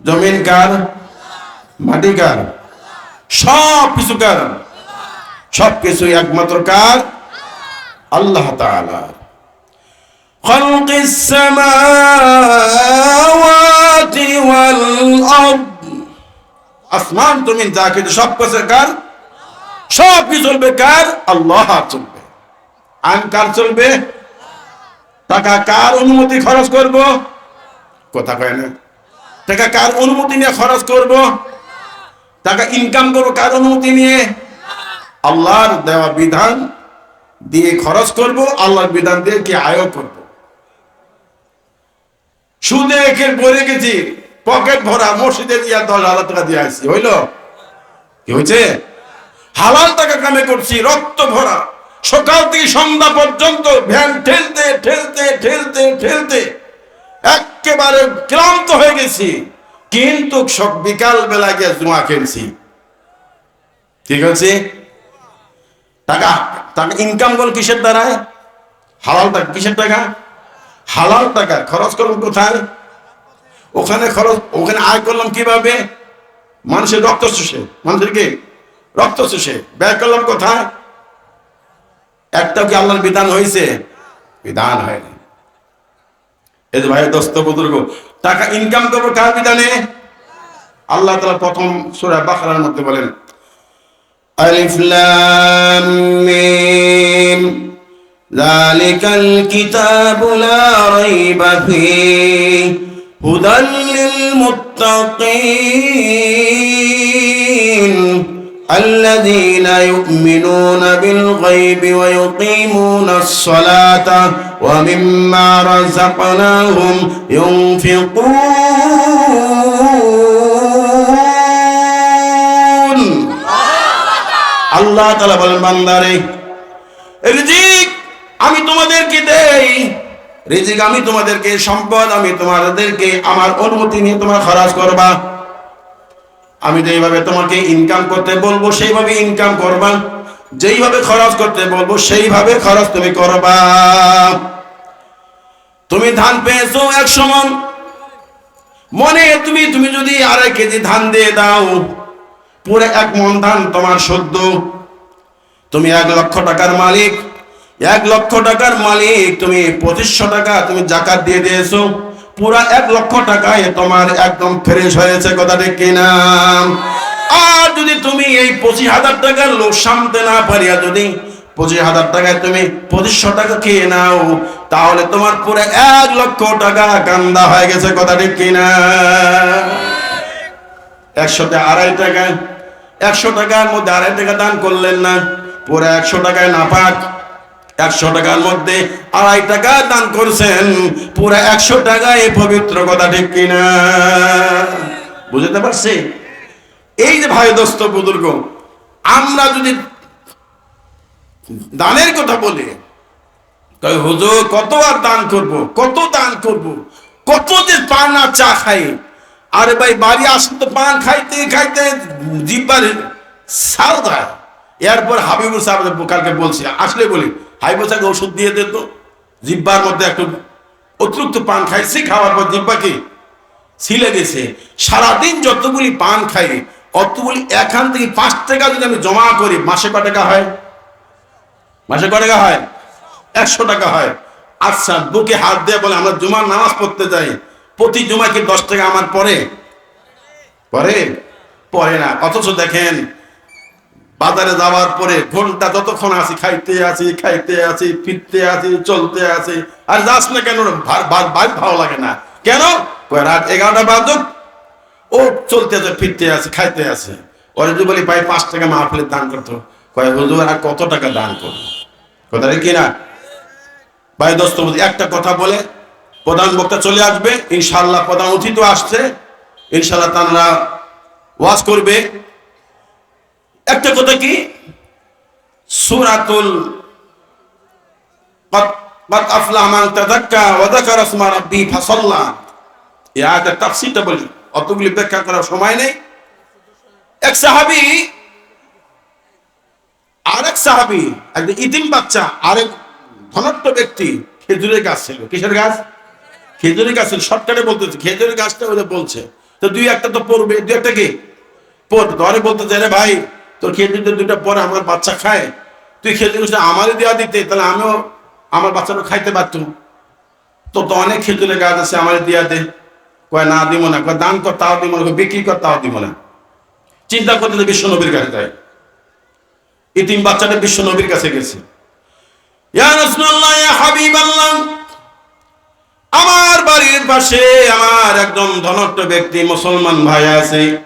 জমিন কার মাটি কার সব কিছু কার সব কিছু একমাত্র কার আল্লাহ তাআলা خلق السماوات والأرض আসমান তুমি যা কিছু সব কিছু কার সব কিছু চলবে কার আল্লাহ চলবে আইন কার চলবে টাকা কার অনুমতি খরচ করব কথা কয় না টাকা কার অনুমতি নিয়ে খরচ করব? টাকা ইনকাম করব কার অনুমতি নিয়ে? আল্লাহর দেওয়া বিধান দিয়ে খরচ করব, আল্লাহর বিধান দিয়ে কি আয় করব। সুদে একে পড়ে গেছি পকেট ভরা মসজিদে দিয়া দশ হাজার টাকা দিয়ে আসছি হইল? কি হয়েছে হালাল টাকা কামে করছি, রক্ত ভরা। সকাল থেকে সন্ধ্যা পর্যন্ত ভ্যান ঠেলতে ঠেলতে ঠেলতে ঠেলতে একেবারে ক্লান্ত হয়ে গেছি। কিন্তু সব বিকাল বেলা গিয়ে জুয়া খেলছি। ঠিক আছে? টাকা টাকা ইনকাম করল কিসের দ্বারায় হালাল টাকা, কিসের টাকা? হালাল টাকা, খরচ করলাম কোথায়? ওখানে খরচ, ওখানে আয় করলাম কীভাবে? মানুষের রক্ত শুষে মানুষের কি রক্ত শুষে ব্যয় করলাম কোথায়? একটা কি আল্লাহর বিধান হয়েছে? বিধান হয়নি। এই যে ভাই দোস্ত বুজুর্গ টাকা ইনকাম করবো কার বিধানে আল্লাহ তালা প্রথম সুরা বাখারার মধ্যে বলেন ألف لام ميم ذلك الكتاب لا ريب فيه هدى للمتقين الذين يؤمنون بالغيب ويقيمون الصلاة ومما رزقناهم ينفقون আল্লাহ তালা বলেন বান্দারে রিজিক আমি তোমাদেরকে দেই রিজিক আমি তোমাদেরকে সম্পদ আমি তোমাদেরকে আমার অনুমতি নিয়ে তোমার খরচ করবা আমি যেইভাবে তোমাকে ইনকাম করতে বলবো সেইভাবে ইনকাম করবা যেইভাবে খরচ করতে বলবো সেইভাবে খরচ তুমি করবা তুমি ধান পেয়েছ এক সমান। মনে তুমি তুমি যদি আড়াই কেজি ধান দিয়ে দাও, পুরো এক মন ধান তোমার সদ্য। তুমি এক লক্ষ টাকার মালিক, এক লক্ষ টাকার মালিক, তুমি পঁচিশশো টাকা তুমি জাকাত দিয়ে দিয়েছ, পুরা এক লক্ষ টাকায় তোমার একদম ফ্রেশ হয়েছে, কথা ঠিক কিনা? আর যদি তুমি এই পঁচিশ হাজার টাকার লোক সামতে না পারিয়া যদি পঁচিশ হাজার টাকায় তুমি পঁচিশশো টাকা খেয়ে নাও তাহলে তোমার পুরো এক লক্ষ টাকা কান্দা হয়ে গেছে, কথা ঠিক কিনা? একশোতে আড়াই টাকা, একশো টাকার মধ্যে আড়াই টাকা দান করলেন না, পুরো একশো টাকায় নাপাক। একশো টাকার মধ্যে আড়াই টাকা দান করছেন, পুরো একশো টাকায় পবিত্র কথা ঠিক কিনা? বুঝতে পারছি? এই যে ভাই দোস্ত বুজুর্গ আমরা যদি দানের কথা বলি কই হুজুর কত আর দান করব, কত দান করব, কত যে পান আর চা খাই। আরে ভাই, বাড়ি আসুন তো পান খাইতে খাইতে জিব্বার সাল দেয় এরপর হাবিবুর সাহেব কালকে বলছি, আসলে বলি হাবিবুর সাহেব ওষুধ দিয়ে দিত জিব্বার মধ্যে একটু অতিরিক্ত পান খাইছি, খাওয়ার পর জিব্বা ছিলে গেছে। সারাদিন যতগুলি পান খাই, অতগুলি এখান থেকে পাঁচ টাকা যদি আমি জমা করি, মাসে ক টাকা হয়? মাসে ক টাকা হয়? একশো টাকা হয়। আচ্ছা বুকে হাত দিয়ে বলে, আমরা জুমার নামাজ পড়তে যাই। প্রতি জুমা কি দশ টাকা আমার পরে পরে পরে না। অথচ দেখেন, বাজারে যাওয়ার পরে ঘণ্টা যতক্ষণ আছি, খাইতে আছি খাইতে আছি, ফিরতে আছি, চলতে আছি। আর যাস না কেন বাইর ভালো লাগে না। কেন? রাত এগারোটা বাজুক। ও চলতে আছে, ফিরতে আছে, খাইতে আছে। ওরা যদি বলি, ভাই, পাঁচ টাকা মাহফিলের দান করতো কয়, হুজুর, আর কত টাকা দান করব? কি না? ভাই দোস্ত একটা কথা বলে প্রধান বক্তা চলে আসবে ইনশাল্লাহ প্রধান অতিথিও আসছে ইনশাল্লাহ তারা ওয়াজ করবে। একটা কথা কি? সুরাতুল অতগুলি ব্যাখ্যা করার সময় নেই। এক সাহাবি, আরেক সাহাবি, একজন ইতিম বাচ্চা, আরেক ধনাত্ম ব্যক্তি খেজুরের গাছ ছিল। কিসের গাছ? খেজুরের গাছ ছিল। শর্টকাটে বলতেছে, খেজুরের গাছটা ওদের বলছে। তো দুই একটা তো পড়বে, দুই একটা কি? পড়বে। ধরে বলতে চাই রে ভাই, তোর খেজুর দুইটা পরে আমার বাচ্চা খায়। তুই খেজুর গুছটা আমারই দেওয়া দিতে, তাহলে আমিও আমার বাচ্চাটা খাইতে পারতুম। তো তো অনেক খেজুরের গাছ আছে আমার দিয়া দে। কয়, না দিব না। কয়, দান কর, তাও দিব না। বিক্রি কর, তাও দিব না। চিন্তা করতে বিশ্ব নবীর কাছে যায়। ইতিম বাচ্চাটা বিশ্ব নবীর কাছে গেছে ইয়া রাসূলুল্লাহ ইয়া হাবিবাল্লাহ আমার বাড়ির পাশে আমার একদম ধনট্ট ব্যক্তি মুসলমান ভাই আছে।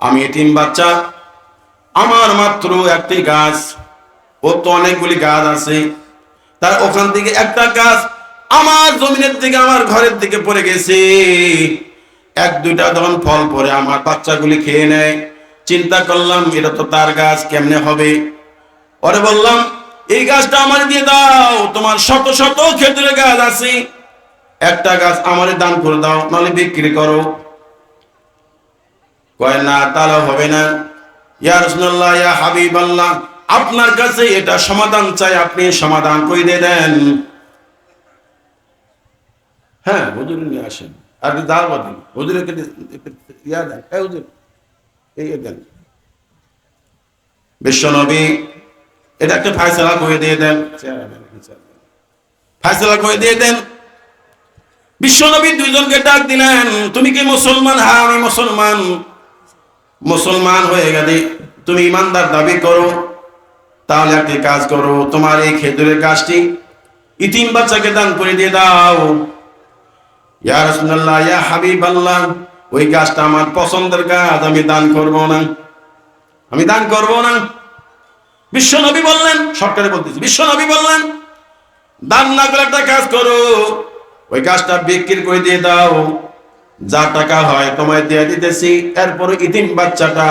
আমি এতিম বাচ্চা। আমার মাত্র একটি গাছ। ও তো অনেকগুলি গাছ আছে। তার ওখান থেকে একটা গাছ আমার জমিনের দিকে, আমার ঘরের দিকে পড়ে গেছে। এক, দুইটা ধরন ফল পরে আমার বাচ্চাগুলি খেয়ে নেয়। চিন্তা করলাম, এটা তো তার গাছ, কেমনে হবে? পরে বললাম এই গাছটা আমার দিয়ে দাও। তোমার শত শত খেজুরের গাছ আছে। একটা গাছ আমারে দান করে দাও, নাহলে বিক্রি করো। কয়, না, তাহলে হবে না। ইয়া ইয়া হাবিবাল্লাহ, আপনার কাছে এটা সমাধান চাই, আপনি সমাধান করে দেন। হ্যাঁ হুজুর নিয়ে আসেন। আর দাওয়া দিন। হুজুরের ইয়া দেন। হুজুর, এই দেন। বিশ্বনবী এটা একটা ফায়সালা করে দিয়ে দেন। ফায়সালা করে দিয়ে দেন। বিশ্বনবী দুইজনকে ডাক দিলেন, তুমি কি মুসলমান? হ্যাঁ আমি মুসলমান। মুসলমান হয়ে গেলে তুমি ইমানদার দাবি করো। তাহলে একটি কাজ করো? তোমার এই খেজুরের গাছটি ইতিম বাচ্চাকে দান করে দিয়ে দাও। ইয়া রাসূলুল্লাহ, ইয়া হাবিবাল্লাহ, ওই গাছটা আমার পছন্দের গাছ, আমি দান করব না। আমি দান করব না? বিশ্বনবী বললেন সরকারে বলতেছি বিশ্বনবী বললেন দান না করে একটা কাজ করো। ওই গাছটা বিক্রি করে দিয়ে দাও। যা টাকা হয় তোমায় দিয়ে দিতেছি। এরপরে ইতিম বাচ্চাটা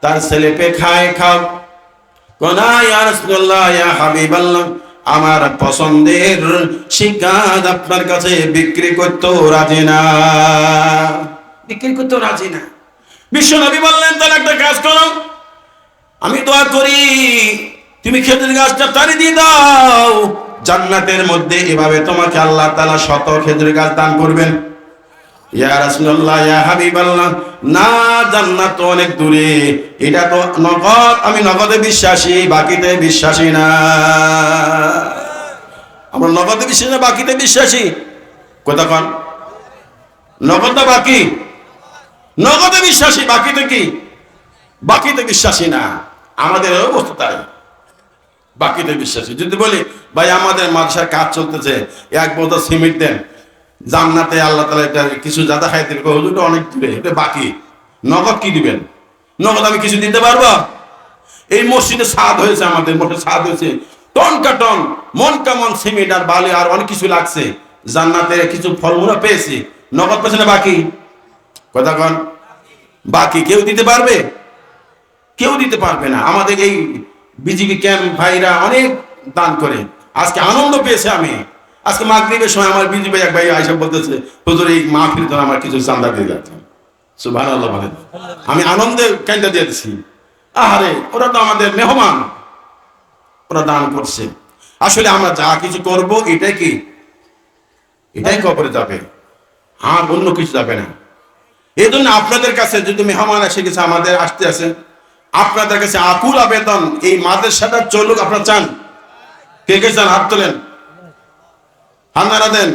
তার ছেলে পে খায় খাও। আমার পছন্দের শিকার আপনার কাছে বিক্রি করতেও রাজি না। বিক্রি করতেও রাজি না। বিশ্বনবী বললেন তাহলে একটা কাজ করো। আমি দোয়া করি, তুমি খেজুর গাছটা তারি দিয়ে দাও। জান্নাতের মধ্যে এভাবে তোমাকে আল্লাহ তাআলা শত খেজুর গাছ দান করবেন। ইয়া রাসূলুল্লাহ, ইয়া হাবিবাল্লাহ, না, জান্নাত অনেক দূরে। এটা তো নগদ, আমি নগদে বিশ্বাসী, বাকিতে বিশ্বাসী না। আমরা নগদে বিশ্বাসী না, বাকিতে বিশ্বাসী? কোথাকান নগদ বাকি? নগদে বিশ্বাসী, বাকিতে কি? বাকিতে বিশ্বাসী না। আমাদের অবস্থা তাই বাকিদের বিশ্বাসী। যদি বলি, ভাই, আমাদের মাদ্রাসার কাজ চলতেছে, এক বোতল সিমেন্ট দেন। জান্নাতে আল্লাহ তালা এটা কিছু জাদা খাইতে হুজুরটা অনেক দিবে এটা বাকি। নগদ কি দিবেন? নগদ আমি কিছু দিতে পারব? এই মসজিদে স্বাদ হয়েছে আমাদের মোটে স্বাদ হয়েছে। টন কাটন মন কামন সিমেন্ট আর বালি আর অনেক কিছু লাগছে। জান্নাতে কিছু ফলমূল পেয়েছি। নগদ পেছনে বাকি? কথা কন। বাকি কেউ দিতে পারবে? কেউ দিতে পারবে না। আমাদের এই বিজিবি ক্যাম্প ভাইরা অনেক দান করে। আজকে আনন্দ পেয়েছে আমি। আজকে মাগরিবের সময় আমার বিজিবি এক ভাই আইসা বলতেছে, হুজুর, এই মাহফিল জন্য আমার কিছু চান্দা দিয়ে যাচ্ছেন সুভান আল্লাহ বলেন। আমি আনন্দে কেন্দ্র দিয়ে দিচ্ছি আহারে, ওরা তো আমাদের মেহমান। ওরা দান করছে। আসলে আমরা যা কিছু করব, এটাই কি? এটাই কবরে যাবে। আর অন্য কিছু যাবে না। এই জন্য আপনাদের কাছে যদি মেহমান এসে গেছে, আমাদের আসতে আছে। আপনাদের কাছে আকুল আবেদন, এই মাদ্রাসাটা চলুক আপনারা চান। কে কে চান? হাত তোলেন। হান্নারা দেন।